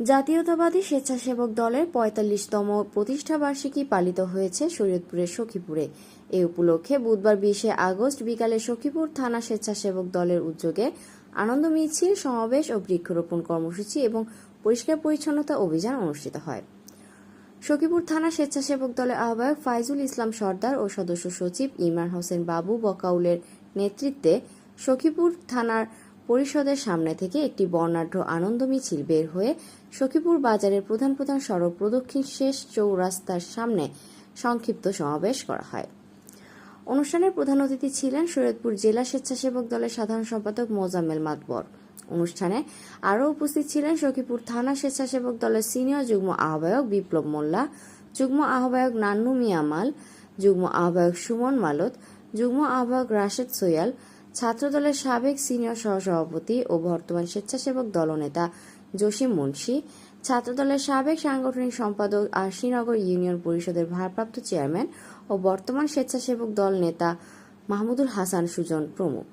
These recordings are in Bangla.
জাতীয়তাবাদী স্বেচ্ছাসেবক দলের পঁয়তাল্লিশতম প্রতিষ্ঠাবার্ষিকী পালিত হয়েছে শরীয়তপুরের সখীপুরে। এ উপলক্ষে বুধবার বিশে আগস্ট বিকালে সখীপুর থানা স্বেচ্ছাসেবক দলের উদ্যোগে আনন্দ মিছিল, সমাবেশ ও বৃক্ষরোপণ কর্মসূচি এবং পরিষ্কার পরিচ্ছন্নতা অভিযান অনুষ্ঠিত হয়। সখীপুর থানা স্বেচ্ছাসেবক দলের আহ্বায়ক ফাইজুল ইসলাম সর্দার ও সদস্য সচিব ইমরান হোসেন বাবু বকাউলের নেতৃত্বে সখীপুর থানার পরিষদের সামনে থেকে একটি বর্ণাঢ্য আনন্দ মিছিল বের হয়ে সখীপুর বাজারের প্রধান প্রধান সড়ক প্রদক্ষিণ শেষ চৌরাস্তার সামনে সংক্ষিপ্ত সমাবেশ করা হয়। অনুষ্ঠানের প্রধান অতিথি ছিলেন শরীয়তপুর জেলা স্বেচ্ছাসেবক দলের সাধারণ সম্পাদক মোজাম্মেল মাতবর। অনুষ্ঠানে আরও উপস্থিত ছিলেন সখীপুর থানা স্বেচ্ছাসেবক দলের সিনিয়র যুগ্ম আহ্বায়ক বিপ্লব মোল্লা, যুগ্ম আহ্বায়ক নান্নু মিয়ামাল যুগ্ম আহ্বায়ক সুমন মালত, যুগ্ম আহ্বায়ক রাশেদ সোয়াল ছাত্রদলের সাবেক সিনিয়র সহসভাপতি ও বর্তমান স্বেচ্ছাসেবক দলনেতা জসিম মুন্সি, ছাত্রদলের সাবেক সাংগঠনিক সম্পাদক আর শ্রীনগর ইউনিয়ন পরিষদের ভারপ্রাপ্ত চেয়ারম্যান ও বর্তমান স্বেচ্ছাসেবক দল নেতা মাহমুদুল হাসান সুজন প্রমুখ।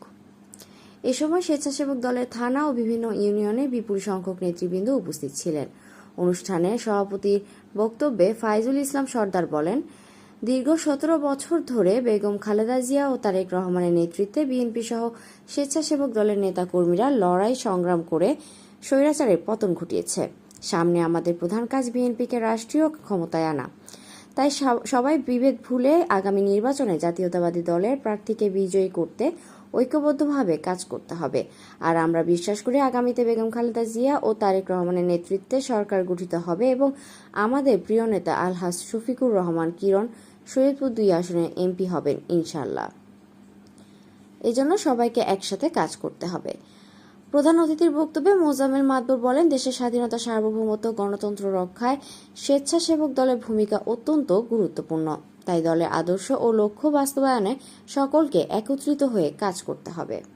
এ সময় স্বেচ্ছাসেবক দলের থানা ও বিভিন্ন ইউনিয়নের বিপুল সংখ্যক নেতৃবৃন্দ উপস্থিত ছিলেন। অনুষ্ঠানে সভাপতির বক্তব্যে ফাইজুল ইসলাম সর্দার বলেন দীর্ঘ সতেরো বছর ধরে বেগম খালেদা জিয়া ও তারেক রহমানের নেতৃত্বে বিএনপি সহ স্বেচ্ছাসেবক দলের নেতাকর্মীরা লড়াই সংগ্রাম করে স্বৈরাচারের পতন ঘটিয়েছে। সামনে আমাদের প্রধান কাজ বিএনপিকে রাষ্ট্রীয় ক্ষমতায় আনা। তাই সবাই বিভেদ ভুলে আগামী নির্বাচনে জাতীয়তাবাদী দলের প্রার্থীকে বিজয়ী করতে ঐক্যবদ্ধভাবে কাজ করতে হবে। আর আমরা বিশ্বাস করি আগামীতে বেগম খালেদা জিয়া ও তারেক রহমানের নেতৃত্বে সরকার গঠিত হবে এবং আমাদের প্রিয় নেতা আলহাজ শফিকুর রহমান কিরণ শরীয়তপুর দুই আসনের এমপি হবেন ইনশাল্লাহ এজন্য সবাইকে একসাথে কাজ করতে হবে। প্রধান অতিথির বক্তব্যে মোজামেল মাদবর বলেন, দেশের স্বাধীনতা সার্বভৌমত্ব, গণতন্ত্র রক্ষায় স্বেচ্ছাসেবক দলের ভূমিকা অত্যন্ত গুরুত্বপূর্ণ। তাই দলের আদর্শ ও লক্ষ্য বাস্তবায়নে সকলকে একত্রিত হয়ে কাজ করতে হবে।